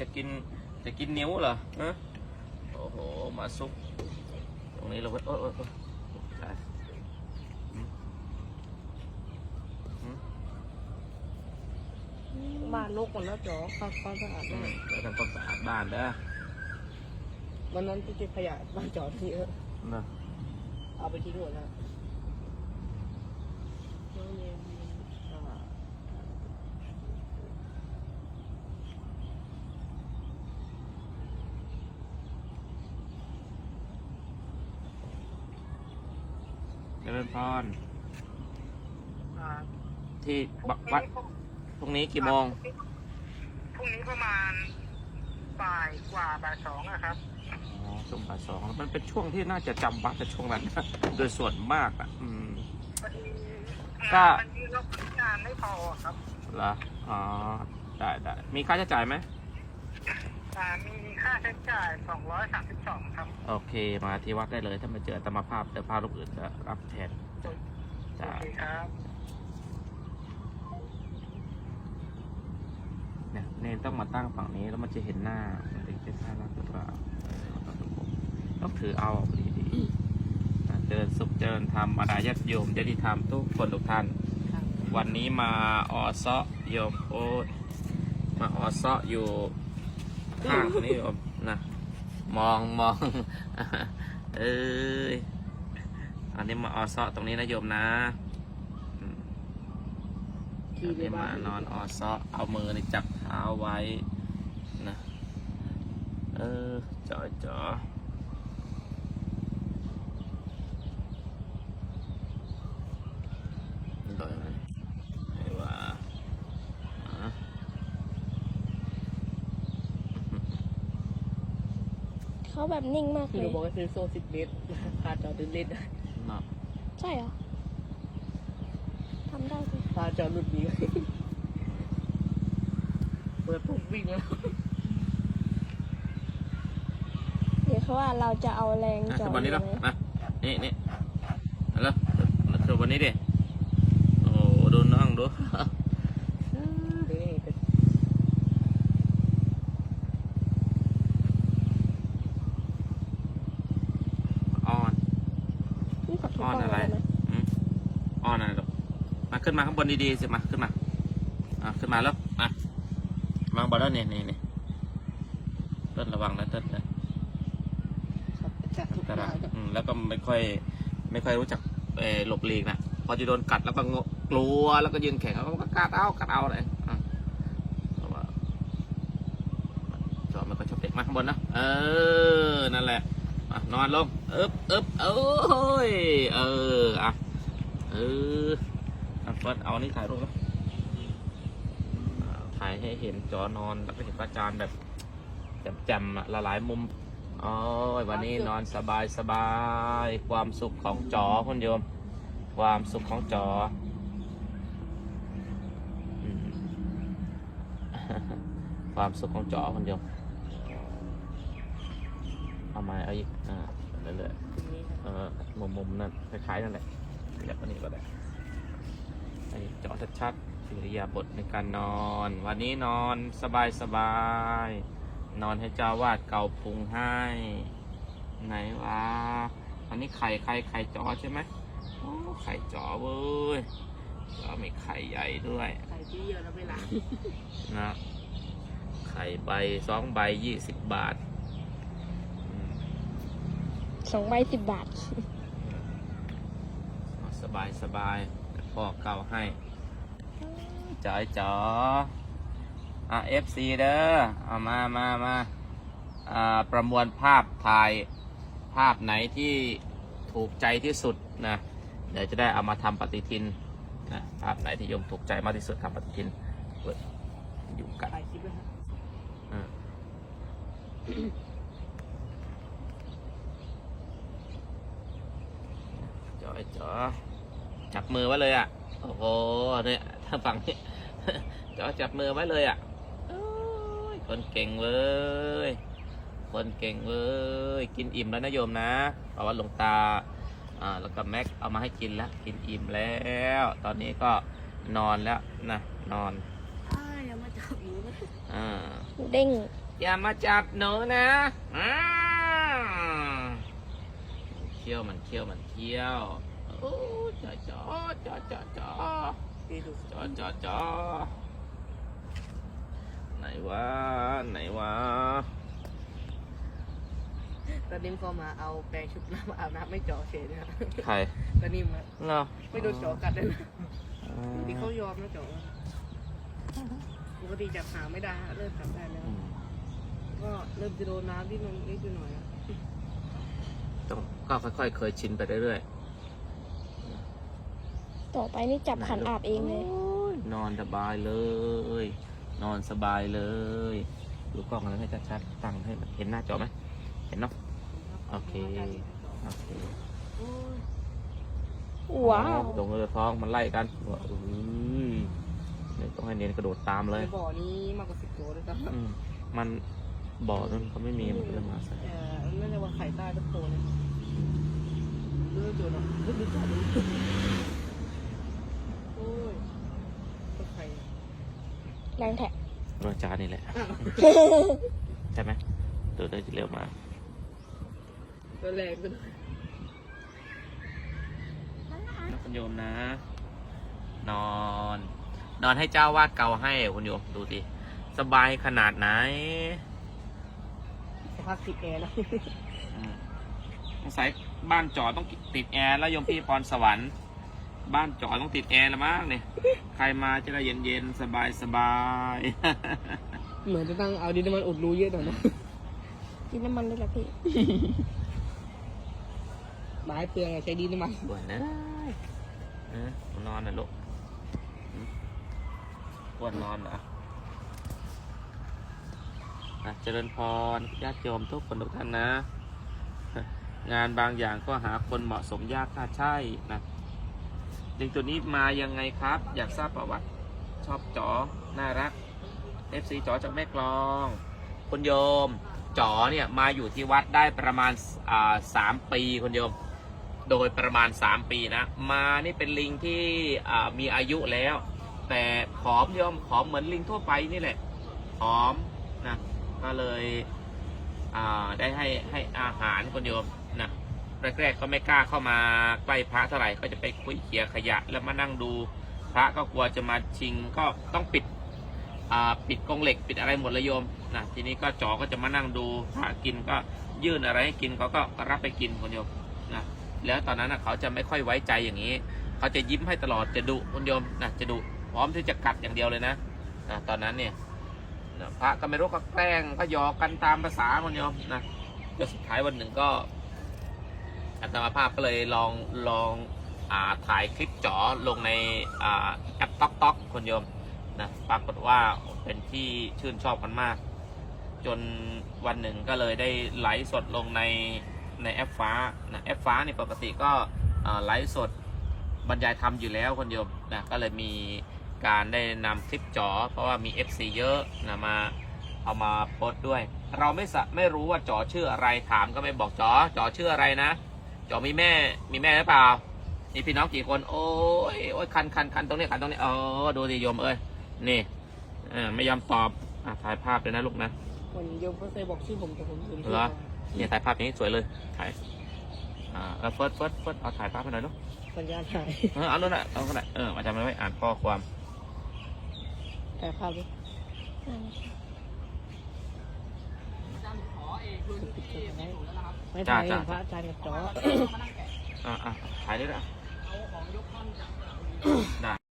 จะกินจะกินนิ้วเหรอฮะโอ้โหมาซุก ตรงนี้เราก็โอ้ยโอ้ยโอ้ยตายอืมอืมบ้านลกหมดแล้วจ๋อเข้าความสะอาดอืมามกแล้วทำความสะอาดบ้านเด้อวันนั้นที่เก็บขยะบ้านจ๋อที่เยอะนะเอาไปทิ้งหมดแล้วน้องเย็นอ่า เจริญพรอ่าที่บวัดพรุ่งนี้กี่โมง พรุ่งนี้ประมาณบ่ายกว่าบ่ายสองอะครับ อ๋อช่วงบ่ายสองมันเป็นช่วงที่น่าจะจำวัดแต่ช่วงนั้น โดยส่วนมากอะ อืม พอดีก็งานมันยืดแล้วงานไม่พอครับ เหรอ อ๋อ ได้ได้ มีค่าใช้จ่ายไหม อ่ามีค่าใช้จ่ายสองร้อยสามสิบสองครับ โอเค มาที่วัดได้เลย ถ้ามาเจออาตมาภาพเดี๋ยวพาลูกอื่นจะรับแทนโอจ้าเคครับ เนี่ยเนนต้องมาตั้งฝั่งนี้แล้วมันจะเห็นหน้ามันถึงจะน่ารักหรือเปล่าเออต้องดูต้องถือเอาดีดีๆอะเจริญสุขเจริญธรรมมาดาญาติโยมญาติธรรมทุกคนทุกท่าน วันนี้มาออเซาะโยมโอ้ยมาออเซาะอยู่ ข้างนี่โยมนะมองมองเอ้ยอันนี้มาออเซาะตรงนี้นะโยมนะอืมที่อันในนี้บ้ามานอนออเซาะเอามือนี่จับเท้าไว้นะเออจอจอโดยไอ้ว่าอะ เขาแบบนิ่งมากที่เลเรายบอกว่าซื้อโซ่สิบเมตรพาจอดเดินเล่นได้เนาะใช่เหรอทำได้สิพาจอดหลุดหนีเปิดปุ๊บวิ่งแล้วเดี๋ยวเขาว่าเราจะเอาแรงอะจอขึ้ดนบนนี้เลแล้วยมานี่นี่เอาแล้วขึ้นบนนี้ดิโอ้โหดูน้องดู นี่เป็น อ่อน นี่ข อถืออ่อนกล้องอะไรได้ไหมอืมอ่อนอะไรลูกมาขึ้นมาข้างบนดีๆสิมาขึ้นมา อะขึ้นมาแล้วมามาบอลแล้วนี่นี่นี่เต้นระวังนะเต้นนะจัดทุกกระอย่าดางษนะอืมแล้วก็ไม่ค่อย ไม่ค่อยรู้จักเออหลบหลีกนะพอจะโดนกัดแล้วก็งกลัวแล้วก็ยืนแข็งแล้วก็กัดเอากัดเอาเลยอะเพราะว่าจอมันก็ชอบเด็กมาข้างบนนะเออนั่นแหละอะ นอนลงอึบอึบเอ้ย เออ อะ เอออะเฟิร์สเอานี่ถ่ายรูปนะอ่าถ่ายให้เห็นจอนอนแล้วก็เห็นพระอาจารย์แบบแจ่มๆอะละหลายมุมโอ้ยวันนี้นอนสบายสบายความสุขของจอคุณโยม ความสุขของจออืมความสุขของจอคุณโยม เอาไม้เอาอีกอ่าเรื่อยๆเออมุมมุมๆนั่นคล้ายๆนั่นแหละขยับอันนี้ก็ได้ไอ้จอชัดๆอิริยาบถในการนอน วันนี้นอนสบายสบายๆนอนให้เจ้าวาดเกาพุงให้ ไหนวะอันนี้ไข่ไข่ไข่จอใช่ไหมโอ้ไข่จอเว้ยแล้วมีไข่ใหญ่ด้วยใส่ที่เยอะแล้วไม่หลังนะไข่ใบสองใบยี่สิบบาทอืม สองใบสิบบาท สบายสบายแต่พ่อเก่าให้จอยจออะเอฟซีเด้อเอามามามาอ่าประมวลภาพถ่ายภาพไหนที่ถูกใจที่สุดนะเดี๋ยวจะได้เอามาทำปฏิทินนะภาพไหนที่โยมถูกใจมากที่สุดทำปฏิทินเปิดอยู่กันถ่ายคลิปด้วยฮะอ่าจ อยจอจับมือไว้เลยอะ โอ้โหเนี่ยถ้าฝั่งนี้จอจับมือไว้เลยอะโอ้ยคนเก่งเว้ย คนเก่งเว้ย กินอิ่มแล้วนะโยมนะเพราะว่าหลวงตา อ่า แล้วก็แม็กเอามาให้กินแล้ว กินอิ่มแล้ว ตอนนี้ก็นอนแล้วนะ นอนอ้ายยังมาจับอยู่นะอ่าเด้ง อย่ามาจับหนูนะอ่าเคี้ยวมันเคี้ยวมันเคี้ยวโอ้ จอจอจอจอจอพี่ดูจอจอจอไหนวะไหนวะตอนนี้ก็มาเอาแปรงชุบน้ำมาอาบน้ำไม่เจาะเฉยนะใครตอนนี้มาเนาะไม่โดนเจาะกัดเลยนะที่เขายอมนะเจาะปกติจับหางไม่ได้ฮะเริ่มจับได้แล้วอืมก็เริ่มจะโดนน้ำที่มันนิดหน่อยอะต้องก็ค่อยๆเคยชินไปเรื่อย ต่อไปนี่จับขันอาบเองเลยๆนอนสบายเลย นอนสบายเลย ดูกล้องแล้วให้ชัดๆตั้งให้มันเห็นหน้าจอไหมเห็นเนาะโอเคโอเคโอ้ยว้าวตรงเรือท้องมันไล่กันว่าอุ้ยเนี่ยต้องให้เน้นกระโดดตามเลยในบ่อนี้มากกว่าสิบตัวด้วยซ้ำอืมมันบ่อนั้นเขาไม่มีมันก็เลยมาใส่เอ่อนั่นเรียกว่าไข่ใต้ต้นโพเลยดูจุดอะดูจุด อะโอ้ยก็ไข่แรงแท็กรถจานนี่แหละใช่ไหมตัวได้เร็วมา ตัวแรงตัวนะคุณโยมนะ นอน นอนให้เจ้าวาดเกาให้คุณโยมดูดิสบายขนาดไหนสภาพติดแอร์แล้วอืมสงสัยบ้านจอต้องติดแอร์แล้วโยมพี่พรสวรรค์ บ้านจอต้องติดแอร์ละมั้งเนี่ย ใครมาจะได้เย็นๆ สบายสบายๆเหมือนจะตั้งเอาดินน้ำมันอุดรูเยอะหน่อยนะกินน้ำมันด้วยเหรอพี่หมายเปลืองอะใช้ดินน้ำมันปวดนะเออนอนนะลูกอืมปวดนอนเหรออะเจริญพรญาติโยมทุกคนทุกท่านนะ งานบางอย่างก็หาคนเหมาะสมยากถ้าใช่นะ ลิงตัวนี้มายังไงครับ อยากทราบประวัติ ชอบจอน่ารัก FC จอจากแม่กลองคุณโยมจ๋อเนี่ยมาอยู่ที่วัดได้ประมาณอ่าสามปีคุณโยม โดยประมาณ 3 ปีนะ มานี่เป็นลิงที่มีอายุแล้ว แต่ผอมโยมผอมเหมือนลิงทั่วไปนี่แหละผอมนะก็เลยอ่าได้ให้ให้อาหารคนโยม แรกๆก็ไม่กล้าเข้ามาใกล้พระเท่าไหร่ก็จะไปคุยเขี่ยขยะ แล้วมานั่งดูพระก็กลัวจะมาชิงก็ต้องปิดปิดกรงเหล็กปิดอะไรหมดเลยโยมนะทีนี้ก็จอก็จะมานั่งดูพระกินก็ยื่นอะไรให้กินเขาก็รับไปกินคนโยมนะแล้วตอนนั้นนะเขาจะไม่ค่อยไว้ใจอย่างนี้ เขาจะยิ้มให้ตลอดจะดุคุณโยมนะจะดุพร้อมที่จะกัดอย่างเดียวเลยนะนะตอนนั้นเนี่ยนะพระก็ไม่รู้ก็แกล้งก็หยอกกันตามภาษาคุณโยมนะจนสุดท้ายวันหนึ่งก็ อาตมาภาพก็เลยลองลองอาถ่ายคลิปจ๋อลงในแอปต๊อกต๊อกคุณโยมนะปรากฏว่าเป็นที่ชื่นชอบกันมาก จนวันหนึ่งก็เลยได้ไลฟ์สดลงในในแอปฟ้านะแอปฟ้านี่ปกติก็ไลฟ์สดบรรยายธรรมอยู่แล้วคนโยมนะก็เลยมีการได้นำคลิปจอเพราะว่ามี FC เยอะนะมาเอามาโพสต์ด้วย เราไม่สะไม่รู้ว่าจอชื่ออะไรถามก็ไม่บอกจอจอชื่ออะไรนะ จอมีแม่ มีแม่หรือเปล่า มีพี่น้องกี่คน โอ้ยโอ้ยคันคันคันตรงนี้คันตรงนี้เออดูดิโยมเอ้ย นี่เออไม่ยอมตอบอะถ่ายภาพเลยนะลูกนะคนโยมก็เคยบอกชื่อผมแต่ผมลืมเหรอเนี่ยถ่ายภาพอย่างนี้สวยเลย ถ่าย อ่าเออเฟิร์สเฟิร์สเฟิร์สเอาถ่ายภาพให้หน่อยลูกสัญญาณถ่ายเออเอาโน่นน่ะเอาก็ได้เออมาจำไว้อ่านข้อความถ่ายภาพดิ อ่า ไม่ถ่ายเห็นพระอาจารย์กับจอ อ่าอ่าถ่ายได้แล้วได้